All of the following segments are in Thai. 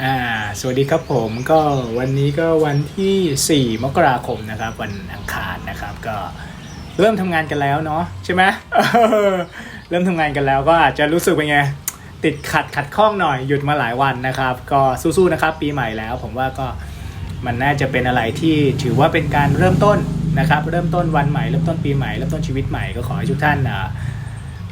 อ่าสวัสดีครับผมก็วันนี้ก็วันที่ 4 มกราคมนะครับ วันอังคารนะครับก็เริ่มทำงานกันแล้วเนาะใช่ไหมเริ่มทำงานกันแล้วก็อาจจะรู้สึกเป็นไงติดขัดขัดข้องหน่อยหยุดมาหลายวันนะครับ ก็สู้ๆนะครับ ปีใหม่แล้ว ผมว่าก็มันน่าจะเป็นอะไรที่ถือว่าเป็นการเริ่มต้นนะครับ เริ่มต้นวันใหม่เริ่มต้นปีใหม่เริ่มต้นชีวิตใหม่ก็ขอให้ทุกท่าน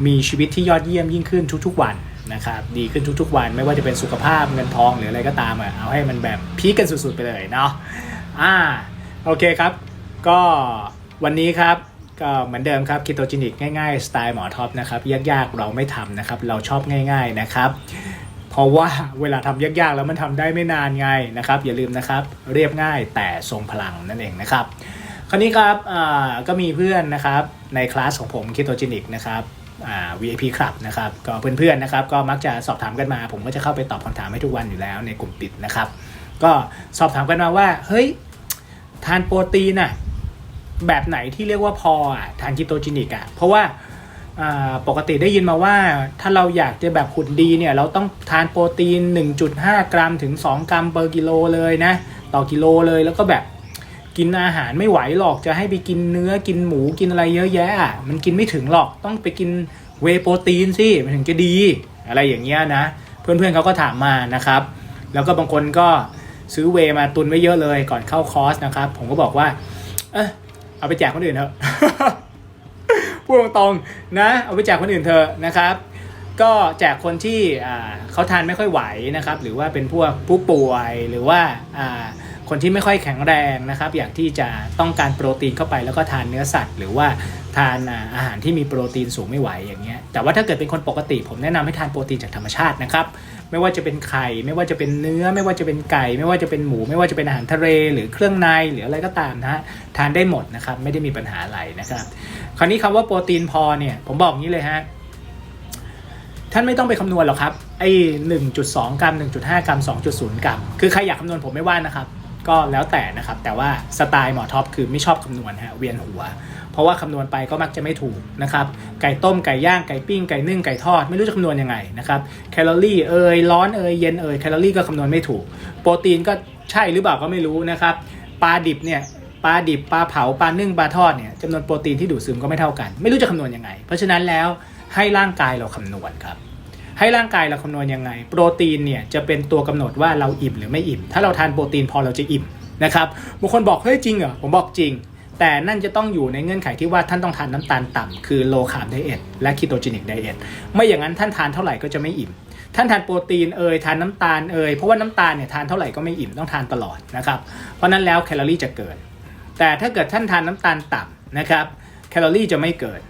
มีชีวิตที่ยอดเยี่ยมยิ่งขึ้นทุกๆวัน นะครับดีขึ้นทุกๆวันไม่ว่าจะเป็นสุขภาพเงินทองหรืออะไรก็ตามอะเอาให้มันแบบพีกันสุดๆไปเลยเนาะอ่าโอเคครับ ก็วันนี้ครับก็เหมือนเดิมครับคิโตจินิกง่ายๆ สไตล์หมอท็อปนะครับยากๆเราไม่ทำนะครับ เราชอบง่าย ๆนะครับ เพราะว่าเวลาทำยากๆแล้วมันทำได้ไม่นานไงนะครับ อย่าลืมนะครับเรียบง่ายแต่ทรงพลังนั่นเองนะครับ คราวนี้ครับก็มีเพื่อนนะครับในคลาสของผมคิโตจินิกนะครับ VIP Club นะครับก็เพื่อนๆนะครับก็มักจะสอบถามกันมา ผมก็จะเข้าไปตอบคำถามให้ทุกวันอยู่แล้วในกลุ่มปิดนะครับ ก็สอบถามกันมาว่าเฮ้ยทานโปรตีนอะแบบไหนที่เรียกว่าพออะทานคิโตจินิกอะเพราะว่าอ่าปกติได้ยินมาว่าถ้าเราอยากจะแบบหุ่นดีเนี่ยเราต้องทานโปรตีน 1.5 กรัมถึง 2 กรัมเปอร์กิโลเลยนะ ต่อกิโลเลยแล้วก็แบบ กินอาหารไม่ไหวหรอกจะให้ไปกินเนื้อกินหมูกินอะไรเยอะแยะ มันกินไม่ถึงหรอกต้องไปกินเวโปรตีนสิมันถึงจะดี อะไรอย่างเงี้ยนะ เพื่อนๆเขาก็ถามมานะครับ แล้วก็บางคนก็ซื้อเวมาตุนไว้เยอะเลยก่อนเข้าคอร์สนะครับ ผมก็บอกว่า เออเอาไปแจกคนอื่นเถอะพูดตรงๆนะ เอาไปแจกคนอื่นเถอะนะครับ ก็แจกคนที่เขาทานไม่ค่อยไหวนะครับ หรือว่าเป็นพวกผู้ป่วยหรือว่าอ่า คนที่ไม่ค่อยแข็งแรงนะครับ อยากที่จะต้องการโปรตีนเข้าไปแล้วก็ทานเนื้อสัตว์ หรือว่าทานอาหารที่มีโปรตีนสูงไม่ไหวอย่างเงี้ยแต่ว่าถ้าเกิดเป็นคนปกติ ผมแนะนำให้ทานโปรตีนจากธรรมชาตินะครับไม่ว่าจะเป็นไข่ไม่ว่าจะเป็นเนื้อ ไม่ว่าจะเป็นไก่ ไม่ว่าจะเป็นหมู ไม่ว่าจะเป็นอาหารทะเลหรือเครื่องในหรืออะไรก็ตามนะฮะทานได้หมดนะครับไม่ได้มีปัญหาอะไรนะครับ คราวนี้คำว่าโปรตีนพอเนี่ยผมบอกงี้เลยฮะท่านไม่ต้องไปคำนวณหรอกครับไอ้หนึ่งจุดสองกรัมหนึ่งจุดห้ากรัมสองจุดศูนย์กรัมคือใครอยากคำนวณผมไม่ว่านะครับ ก็แล้วแต่นะครับ แต่ว่าสไตล์หมอท็อปคือไม่ชอบคำนวณฮะเวียนหัว เพราะว่าคำนวณไปก็มักจะไม่ถูกนะครับ ไก่ต้มไก่ย่างไก่ปิ้งไก่นึ่งไก่ทอดไม่รู้จะคำนวณยังไงนะครับแคลอรี่เอ่ยร้อนเอ่ยเย็นเอ่ยแคลอรี่ก็คำนวณไม่ถูก โปรตีนก็ใช่หรือเปล่าก็ไม่รู้นะครับปลาดิบเนี่ยปลาดิบปลาเผาปลานึ่งปลาทอดเนี่ยจำนวนโปรตีนที่ดูดซึมก็ไม่เท่ากัน ไม่รู้จะคำนวณยังไง เพราะฉะนั้นแล้วให้ร่างกายเราคำนวณครับ ให้ร่างกายเราคำนวณยังไง โปรตีนเนี่ยจะเป็นตัวกำหนดว่าเราอิ่มหรือไม่อิ่ม ถ้าเราทานโปรตีนพอเราจะอิ่มนะครับบางคนบอกเฮ้ยจริงเหรอผมบอกจริง แต่นั่นจะต้องอยู่ในเงื่อนไขที่ว่าท่านต้องทานน้ำตาลต่ำคือ low carb diet และ ketogenic diet ไม่อย่างนั้นท่านทานเท่าไหร่ก็จะไม่อิ่มท่านทานโปรตีนเอ่ยทานน้ำตาลเอ่ยเพราะว่าน้ำตาลเนี่ยทานเท่าไหร่ก็ไม่อิ่มต้องทานตลอดนะครับเพราะนั้นแล้วแคลอรี่จะเกินแต่ถ้าเกิดท่านทานน้ำตาลต่ำนะครับแคลอรี่จะไม่เกิน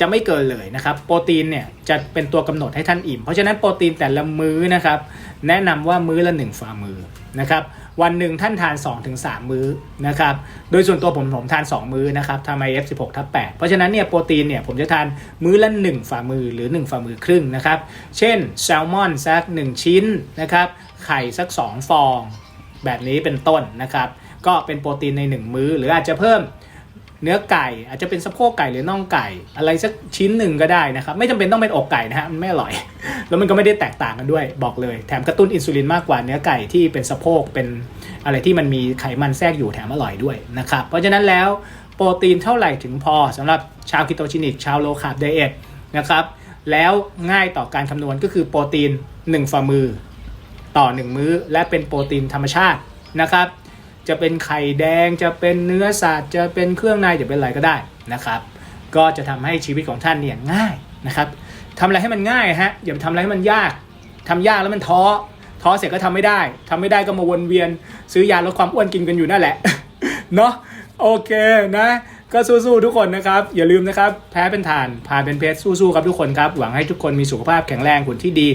จะไม่เกินเลยนะครับ โปรตีนเนี่ยจะเป็นตัวกำหนดให้ท่านอิ่ม เพราะฉะนั้นโปรตีนแต่ละมื้อนะครับแนะนำว่ามื้อละ 1 ฝ่ามือนะครับวันหนึ่งท่านทาน 2-3 มื้อนะครับโดยส่วนตัวผมผมทาน 2 มื้อนะครับทำ IF16 ทับ8เพราะฉะนั้นเนี่ยโปรตีนเนี่ยผมจะทานมื้อละ 1 ฝ่ามือหรือ 1 ฝ่ามือครึ่งนะครับเช่นแซลมอนสัก 1 ชิ้นนะครับไข่สัก 2 ฟอง แบบนี้เป็นต้นนะครับก็เป็นโปรตีนใน 1 มื้อ หรืออาจจะเพิ่ม เนื้อไก่อาจจะเป็นสะโพกไก่หรือน่องไก่ อะไรสักชิ้นหนึ่งก็ได้นะครับ ไม่จำเป็นต้องเป็นอกไก่นะฮะมันไม่อร่อย แล้วมันก็ไม่ได้แตกต่างกันด้วยบอกเลย แถมกระตุ้นอินซูลินมากกว่าเนื้อไก่ที่เป็นสะโพกเป็นอะไรที่มันมีไขมันแทรกอยู่แถมอร่อยด้วยนะครับเพราะฉะนั้นแล้วโปรตีนเท่าไหร่ถึงพอสำหรับชาวคิโตชินิกชาวโลคาร์บไดเอทนะครับแล้วง่ายต่อการคำนวณก็คือโปรตีน 1 ฝ่ามือ ต่อ 1 มื้อ และเป็นโปรตีนธรรมชาตินะครับ จะเป็นไข่แดง จะเป็นเนื้อสัตว์ จะเป็นเครื่องในจะเป็นอะไรก็ได้นะครับ ก็จะทำให้ชีวิตของท่านเนี่ยง่ายนะครับทำอะไรให้มันง่ายฮะอย่าทำอะไรให้มันยากทำยากแล้วมันท้อท้อเสร็จก็ทำไม่ได้ทำไม่ได้ก็มาวนเวียน ซื้อยาลดความอ้วนกินกันอยู่นั่นแหละเนาะโอเคนะก็สู้ๆทุกคนนะครับ อย่าลืมนะครับ แพ้เป็นฐานผ่านเป็นเพชรสู้ๆครับทุกคนครับ หวังให้ทุกคนมีสุขภาพแข็งแรงหุ่นที่ดี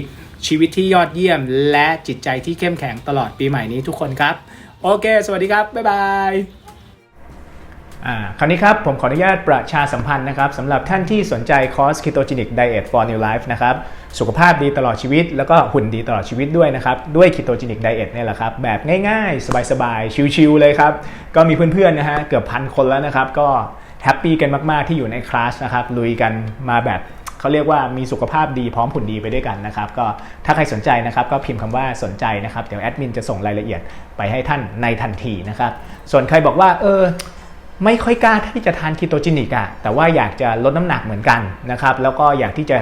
ชีวิตที่ยอดเยี่ยม และจิตใจที่เข้มแข็งตลอดปีใหม่นี้ทุกคนครับ โอเค สวัสดีครับ บ๊ายบายคราวนี้ครับ ผมขออนุญาตประชาสัมพันธ์นะครับสำหรับท่านที่สนใจคอร์ส Ketogenic Diet for New Life นะครับสุขภาพดีตลอดชีวิต แล้วก็หุ่นดีตลอดชีวิตด้วยนะครับ ด้วย Ketogenic Diet เนี่ยแหละครับ แบบง่ายๆ สบายๆ ชิลๆเลยครับ ก็มีเพื่อนๆนะฮะเกือบพันคนแล้วนะครับ ก็แฮปปี้กันมากๆที่อยู่ในคลาสนะครับลุยกันมาแบบ เขาเรียกว่ามีสุขภาพดีพร้อมผุนดีไปด้วยกันนะครับ ก็ถ้าใครสนใจนะครับก็พิมพ์คำว่าสนใจนะครับเดี๋ยวแอดมินจะส่งรายละเอียดไปให้ท่านในทันทีนะครับ ส่วนใครบอกว่าเออไม่ค่อยกล้าที่จะทานคีโตจินิกอะแต่ว่าอยากจะลดน้ำหนักเหมือนกันนะครับ แล้วก็อยากที่จะ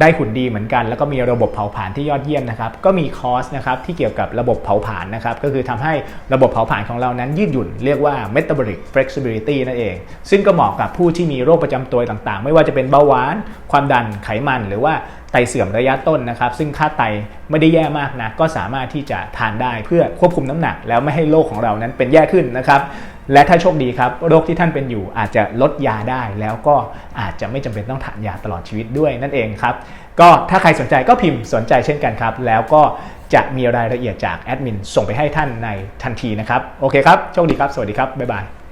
ได้หุ่นดีเหมือนกัน แล้วก็มีระบบเผาผลาญที่ยอดเยี่ยมนะครับก็มีคอร์สนะครับที่เกี่ยวกับระบบเผาผลาญนะครับก็คือทำให้ระบบเผาผลาญของเรานั้นยืดหยุ่นเรียกว่า metabolic flexibility นั่นเอง ซึ่งก็เหมาะกับผู้ที่มีโรคประจำตัวต่างๆ ไม่ว่าจะเป็นเบาหวาน ความดันไขมันหรือว่าไตเสื่อมระยะต้นนะครับ ซึ่งค่าไตไม่ได้แย่มากนะก็สามารถที่จะทานได้เพื่อควบคุมน้ำหนัก แล้วไม่ให้โรคของเรานั้นเป็นแย่ขึ้นนะครับ และถ้าโชคดีครับโรคที่ท่านเป็นอยู่อาจจะลดยาได้ แล้วก็อาจจะไม่จำเป็นต้องทานยาตลอดชีวิตด้วยนั่นเองครับก็ถ้าใครสนใจก็พิมพ์สนใจเช่นกันครับ แล้วก็จะมีรายละเอียดจากแอดมินส่งไปให้ท่านในทันทีนะครับโอเคครับโชคดีครับ สวัสดีครับบ๊ายบาย